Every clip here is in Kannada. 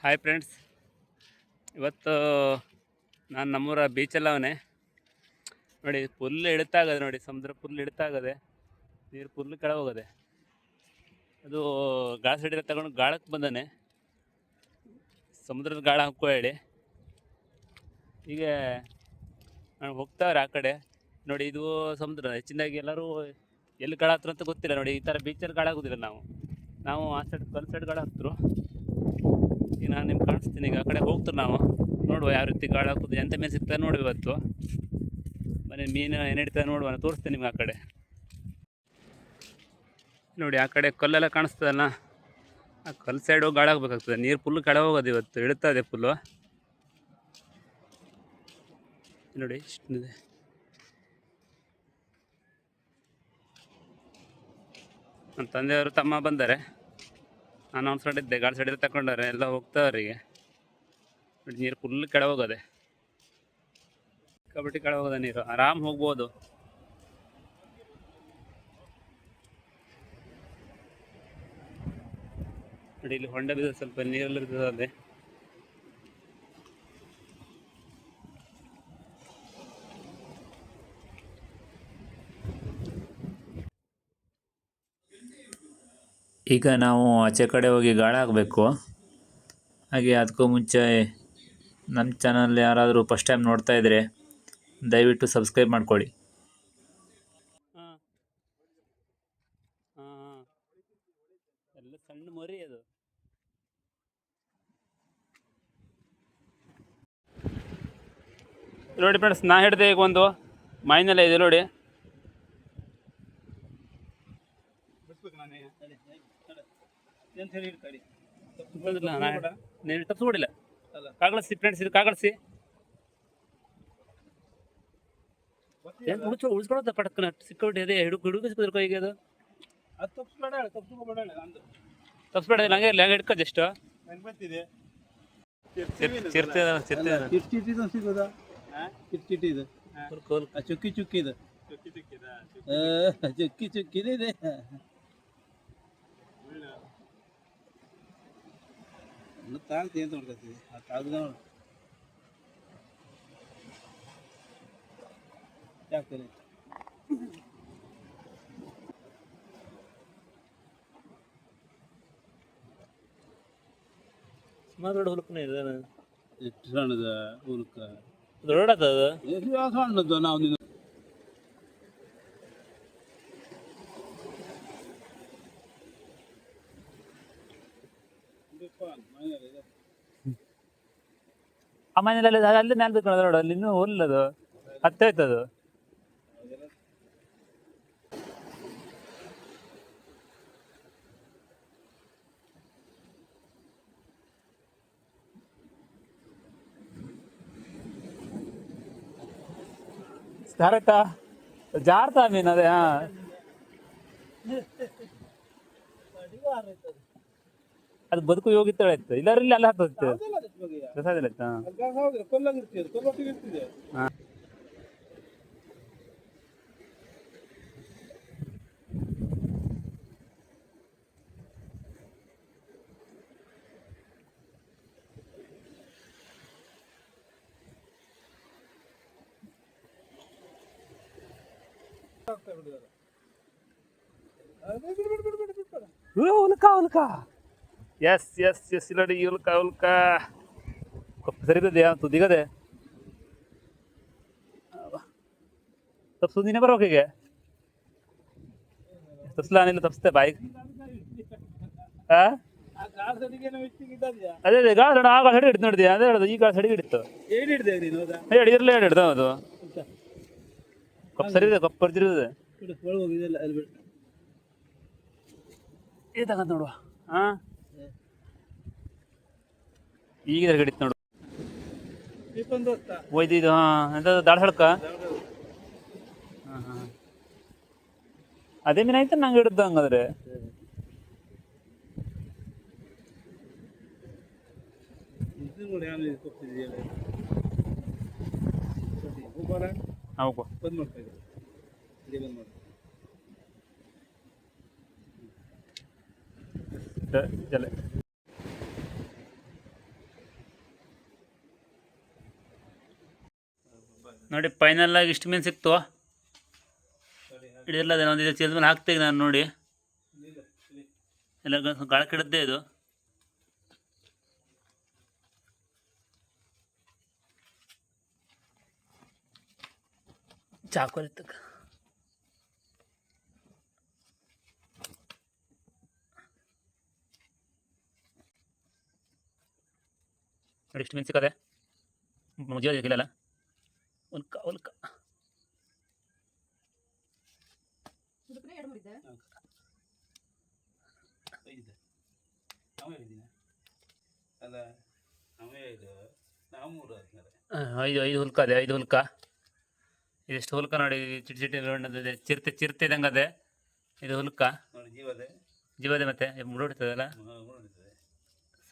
ಹಾಯ್ ಫ್ರೆಂಡ್ಸ್ ಇವತ್ತು ನಾನು ನಮ್ಮೂರ ಬೀಚಲ್ಲ ಅವನೇ. ನೋಡಿ ಫುಲ್ ಇಳಿತಾ ನೋಡಿ, ಸಮುದ್ರ ಫುಲ್ ಇಳಿತಾ ನೀರು ಫುಲ್ ಕೆಳಗೆ ಹೋಗದೆ. ಅದು ಗಾಳ ಸಡಿಲ ತಗೊಂಡು ಗಾಳಕ್ಕೆ ಬಂದಾನೆ. ಸಮುದ್ರದ ಗಾಳ ಹಾಕೋ ಹೇಳಿ. ಹೀಗೆ ನಾನು ಹೋಗ್ತಾವ್ರೆ ಆ ಕಡೆ. ನೋಡಿ, ಇದು ಸಮುದ್ರ, ಹೆಚ್ಚಿನದಾಗಿ ಎಲ್ಲರೂ ಎಲ್ಲಿ ಗಾಳ ಹತ್ರ ಅಂತ ಗೊತ್ತಿಲ್ಲ. ನೋಡಿ, ಈ ಥರ ಬೀಚಲ್ಲಿ ಗಾಳ ಆಗೋದಿಲ್ಲ ನಾವು. ನಾವು ಆ ಸೈಡ್ ಕಲ್ ಸೈಡ್ ಗಾಳ ಹತ್ತಿರು ಈಗ ನಾನು ನಿಮ್ಗೆ ಕಾಣಿಸ್ತೀನಿ, ಈಗ ಆ ಕಡೆ ಹೋಗ್ತಾರೆ ನಾವು. ನೋಡುವ ಯಾವ ರೀತಿ ಗಾಳಿ ಹಾಕೋದು ಎಂತ ಮೀನು ಸಿಗ್ತದೆ ನೋಡಿ ಇವತ್ತು. ಮನೆ ಮೀನು ಏನು ಹಿಡಿತದೆ ನೋಡುವ ತೋರಿಸ್ತೀನಿ ನಿಮ್ಗೆ ಆ ಕಡೆ. ನೋಡಿ, ಆ ಕಡೆ ಕಲ್ಲೆಲ್ಲ ಕಾಣಿಸ್ತದಲ್ಲ? ಆ ಕಲ್ಲು ಸೈಡ್ ಹೋಗಿ ಗಾಳ ಹಾಕ್ಬೇಕಾಗ್ತದೆ. ನೀರು ಫುಲ್ ಕಳೆ ಹೋಗೋದು ಇವತ್ತು ಇಳುತ್ತದೆ ಫುಲ್ಲು ನೋಡಿ, ಇಷ್ಟಿದೆ. ನನ್ನ ತಂದೆಯವರು ತಮ್ಮ ಬಂದ್ದಾರೆ ನಾನು ಒಂದು ಸೈಡ್ ಇದ್ದೆ ಗಾಡಿ ಸೈಡ್ ತಗೊಂಡಾರೆ ಎಲ್ಲ ಹೋಗ್ತಾವ್ರಿಗೆ ನೀರು ಫುಲ್ ಕೆಳ ಹೋಗೋದೆ. ಕಬಡ್ಡಿ ಕೆಳಗೆ ಹೋಗೋದೆ ನೀರು, ಆರಾಮ್ ಹೋಗ್ಬೋದು. ಇಲ್ಲಿ ಹೊಂಡ ಬಿದ್ದ ಸ್ವಲ್ಪ, ನೀರಲ್ಲಿ ಬಿದ್ದದೆ ಈಗ ನಾವು ಆಚೆ ಕಡೆ ಹೋಗಿ ಗಾಳ ಹಾಕಬೇಕು. ಹಾಗೆ ಅದಕ್ಕೂ ಮುಂಚೆ ನಮ್ಮ ಚಾನಲ್ ಯಾರಾದರೂ ಫಸ್ಟ್ ಟೈಮ್ ನೋಡ್ತಾ ಇದ್ದರೆ ದಯವಿಟ್ಟು ಸಬ್ಸ್ಕ್ರೈಬ್ ಮಾಡ್ಕೊಳ್ಳಿ. ಎಲ್ಲ ಸಣ್ಣ ಮರಿ ಅದು. ನೋಡಿ ಫ್ರೆಂಡ್ಸ್ ನಾ ಹಿಡ್ದೆ ಈಗ ಒಂದು ಮೈನೆಲ್ಲ ಇದೆ ನೋಡಿ. ಗೊತ್ತಿಲ್ಲ, ನಾ ಹಿಡ್- ನೀನು ತಪ್ಪಿಸ್ಕೊಡಿಲ್ಲ ಕಾಗಳಿಸಿ ಫ್ರೆಂಡ್ಸ್ ಇದು ಕಾಗಳಿಸಿ. ಏನು ಉಳಿಸ್ಕೊ ಉಳಿಸ್ಕೊಳತ್ತ ಪಟಕ್ಕನ ಸಿಕ್ಕೋಬಿಟ್ಟು ಅದೇ ಹಿಡು ಹಿಡುಗ ಸಿಕ್ಕಿದ್ರು ಕೈಗೆ ಅದು ಅದು ತಪ್ಪಿಸ್ಬೇಡ ತಪ್ಪಿಸ್ಕೋಬೇಡ ನಂದು. ತಪ್ಪಿಸ್ಬೇಡ ಇಲ್ಲ ಹಂಗೆ ಇರ್ಲಿ ಹಂಗೆ ಹಿಡ್ಕೊ ಜಸ್ಟ್ ಹೆಂಗ್ ಬರ್ತಿದೆ ಸಿಗೋದಾ? ಇದು. ಚುಕ್ಕಿ ಚುಕ್ಕಿ ಇದು. ಆ, ಚುಕ್ಕಿ ಚುಕ್ಕಿದೆ ಇನ್ನು ತಾಳ್ತಿ ಅಂತ ನೋಡ್ಕೊತೀವಿ ಆ ತಾಳ್ದ ಯಾಕೆ ಸುಮಾರು ದೊಡ್ಡ ಹುಲ್ಕನೇ ಇದೆ ಎಷ್ಟು ಸಣ್ಣದ ಉಲ್ಕ ದೊಡ್ಡದ ಅದು? ನಾವು ನಿನ್ನ ಆ ಮನೆಯಲ್ಲಿ ಅಲ್ಲಿ ಮೇಲೆ ಬಿಟ್ಕೊಳ್ಳೋದು ನೋಡು, ಅಲ್ಲಿ ಇನ್ನೂ ಹುಲ್ಲದು, ಹತ್ತೆ ಹೋಯ್ತದು. ಜಾರ್ತಾ ಮೀನ್ ಅದೇ, ಹಾ. ಅದು ಬದುಕು ಹೋಗಿತ್ತಾಳೆ ಇತ್ತು. ಇಲ್ಲಾರ ಇಲ್ಲಿ ಅಲ್ಲ ಹತ್ತಿತ್ತು ಪ್ರಸಾದ ಇತ್ತು ಹಾ. ಉಲ್ಕ ಉಲ್ಕ. ಎಸ್ ಎಸ್ ಎಸ್ ಇಲ್ಲಡಿ ಇಲ್ಕ ಉಲ್ಕ ಕಪ್ಪು ಸರಿಗದೆ ತುದಿಗದೆ ದಿಗದೆ. ನೀನೇ ಬರ್ಬೇಕು ಹೀಗೆ ತಪ್ಸಲ ನಿಲ್ಲ ತಪ್ಸ್ತೆ ಬಾಯಿಗೆ ಸಡಿಗೆ ಇಟ್ಟಿಗೆ ಅದೇ ಅದೇ ಗಾಳ ಆ ಗಾಳ ಸಡಿ ಹಿಡಿದು ನೋಡಿದ್ಯಾ? ಅದೇ ಹೇಳೋದು ಈ ಗಾಳ ಸಡಿಗೆ ಹಿಡಿತು ಹೇಳಿ ಇರಲಿ ಹೇಳಿ ಹಿಡ್ದ ಅದು ಕಪ್ಪು ಸರಿ ಇದೆ ಬಿಡು. ಏ ತಗಂತ ನೋಡುವ. ಹಾ ಈಗ ಹಿಡಿತು ನೋಡು. ಒಯ್ದಿದ್ದು ಹಾಂ ಎಂತ ದಾಳ ಹಳ್ಕ? ಹಾಂ ಹಾಂ. ಅದೇ ಮೀನು ಆಯ್ತು ನಂಗೆ ಹಿಡಿದು ಹಂಗಾದ್ರೆ. ಚಲೇ ಹೌದು ಬಂದ್ ಮಾಡ್ತಾ ಇದ್ದಾರೆ ಇಲ್ಲಿ ಬಂದ್ ಮಾಡಿ ಜಲೆ. ನೋಡಿ ಫೈನಲ್ ಆಗಿ ಇಷ್ಟು ಮೀನು ಸಿಕ್ತು. ಹಿಡಿದಿಲ್ಲ ಅದೇ ಒಂದು ಇದು ಚೀಲದ ಮೇಲೆ ಹಾಕ್ತೀವಿ ನಾನು ನೋಡಿ. ಎಲ್ಲ ಗ- ಗಾಳ ಕೆಡದ್ದೇ ಇದು. ಚಾಕು ತಕ್ಕ ನೋಡಿ ಇಷ್ಟು ಮೀನು ಸಿಕ್ಕದೆ. ಜೀವ ಉಲ್ಕ ಉಲ್ಕ. ಐದು ಐದು ನಾವು ಮೂರು ಆದ್ಮೇಲೆ ಐದು ಐದು ಹುಲ್ಕ ಅದೇ ಐದು ಹುಲ್ಕ ಇದೆಷ್ಟು ಹುಲ್ಕ ನೋಡಿ ಚಿಟ್ ಚಿಟಿ ಅದೇ ಚಿರತೆ ಚಿರತೆ ಇದ್ದಂಗೆ ಅದೇ ಇದು ಹುಲ್ಕ ಜೀವದೆ. ಜೀವದೆ ಮತ್ತೆ ಮುರುಡ್ತದಲ್ಲ? ನೋಡಿರ್ತದೆ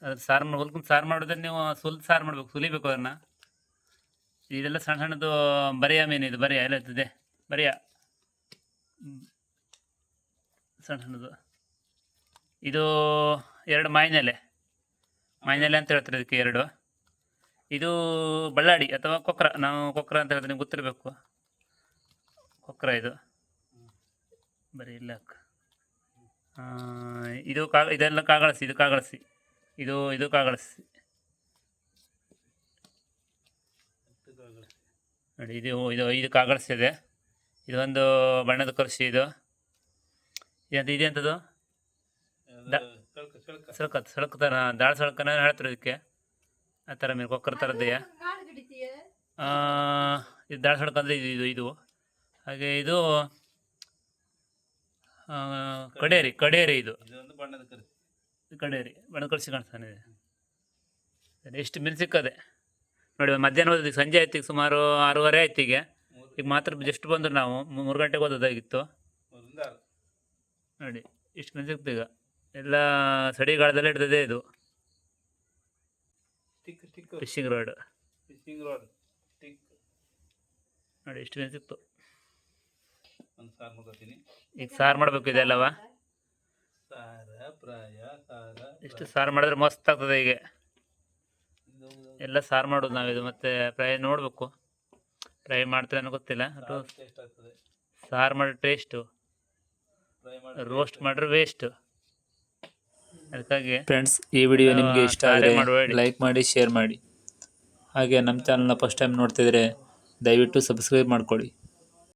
ಅದು ಸಾರು ಮಾಡಿ ಹುಲ್ಕೊಂಡು ಸಾರು ಮಾಡೋದ್ರೆ ನೀವು ಸುಲ್ ಸಾರು ಮಾಡ್ಬೇಕು ಸುಲಿಬೇಕು ಅದನ್ನ. ಇದೆಲ್ಲ ಸಣ್ಣ ಸಣ್ಣದು ಬರೆಯ ಮೀನು ಇದು, ಬರೆಯ ಎಲ್ಲ ಇರ್ತದೆ. ಬರೆಯ. ಸಣ್ಣ ಸಣ್ಣದು ಇದು ಎರಡು ಮಾಯಿನೆಲೆ. ಮಾಯಿನೆಲೆ ಅಂತ ಹೇಳ್ತಾರೆ ಇದಕ್ಕೆ ಎರಡು. ಇದು ಬಳ್ಳಾಡಿ ಅಥವಾ ಕೊಕ್ರ. ನಾವು ಕೊಕ್ರ ಅಂತ ಹೇಳ್ತೀವಿ ನಿಮ್ಗೆ ಗೊತ್ತಿರಬೇಕು. ಕೊಕ್ರ ಇದು. ಬರೀ ಇಲ್ಲ ಇದು ಕಾ ಇದೆಲ್ಲ ಕಾಗಳಸಿ, ಇದು ಕಾಗಳಸಿ. ಇದು ಇದು ಕಾಗಳಸಿ. ನೋಡಿ ಇದು ಇದು ಇದು ಕಾಗಳಸಿ ಇದೆ. ಇದೊಂದು ಬಣ್ಣದ ಕೃಷಿ ಇದು. ಇದು ಇದೆಂಥದ್ದು ಸಳಕ ಸಳಕ ತರ ದಾಳ ಸಳಕನ ಹೇಳ್ತಾರೆ ಇದಕ್ಕೆ. ಆ ಥರ ಮೇಲೆ ಕೊಕ್ಕರ ಥರದ್ದೆಯ ಇದು ದಾಳ ಸಳಕ ಅಂದರೆ ಇದು ಇದು ಇದು. ಹಾಗೆ ಇದು ಕಡೇರಿ ಕಡೇರಿ ಇದು. ಕೃಷಿ ಕಡೇರಿ ಬಣ್ಣ ಕಳಿಸಿ ಕಾಣಿಸ್ತಾನೆ ಎಷ್ಟು ಮಿಲ್ ಸಿಕ್ಕದೆ? ನೋಡಿ ಮಧ್ಯಾಹ್ನ ಹೋದ ಸಂಜೆ ಆಯ್ತು ಈಗ ಸುಮಾರು ಆರೂವರೆ ಆಯ್ತು ಈಗ. ಈಗ ಮಾತ್ರ ಜಸ್ಟ್ ಬಂದ್ರು ನಾವು ಮೂರು ಗಂಟೆಗೆ ಹೋದಾಗಿತ್ತು ನೋಡಿ ಇಷ್ಟು ಗಂಟೆ ಸಿಕ್ತು ಈಗ. ಎಲ್ಲ ಸಡಿಗಾಳದಲ್ಲೇ ಇಡ್ತದೆ ಇದು. ಫಿಶಿಂಗ್ ರೋಡ್ ಫಿಶಿಂಗ್ ರಾಡ್ ನೋಡಿ ಇಷ್ಟು ಗಂಟೆ ಸಿಕ್ತು ಈಗ ಸಾರು ಮಾಡಬೇಕು ಇದೆಲ್ಲವಾ ಇಷ್ಟು ಸಾರು ಮಾಡಿದ್ರೆ ಮಸ್ತ್ ಆಗ್ತದೆ ಈಗ. ಎಲ್ಲ ಸಾರು ಮಾಡೋದು ನಾವಿದು ಮತ್ತೆ ಫ್ರೈ ನೋಡಬೇಕು. ಫ್ರೈ ಮಾಡ್ತಾರೆ ಅನ್ನೋ ಗೊತ್ತಿಲ್ಲ. ಅದು ಟೇಸ್ಟ್ ಆಗ್ತದೆ. ಸಾರು ಮಾಡೋ ಟೇಸ್ಟು ರೋಸ್ಟ್ ಮಾಡ್ರೆ ವೇಸ್ಟ್ ಅದಕ್ಕಾಗಿ ಫ್ರೆಂಡ್ಸ್ ಈ ವಿಡಿಯೋ ನಿಮಗೆ ಇಷ್ಟ ಆದರೆ ಮಾಡಬೇಡಿ. ಲೈಕ್ ಮಾಡಿ ಶೇರ್ ಮಾಡಿ. ಹಾಗೆ ನಮ್ಮ ಚಾನಲ್ನ ಫಸ್ಟ್ ಟೈಮ್ ನೋಡ್ತಿದ್ರೆ ದಯವಿಟ್ಟು ಸಬ್ಸ್ಕ್ರೈಬ್ ಮಾಡ್ಕೊಳ್ಳಿ.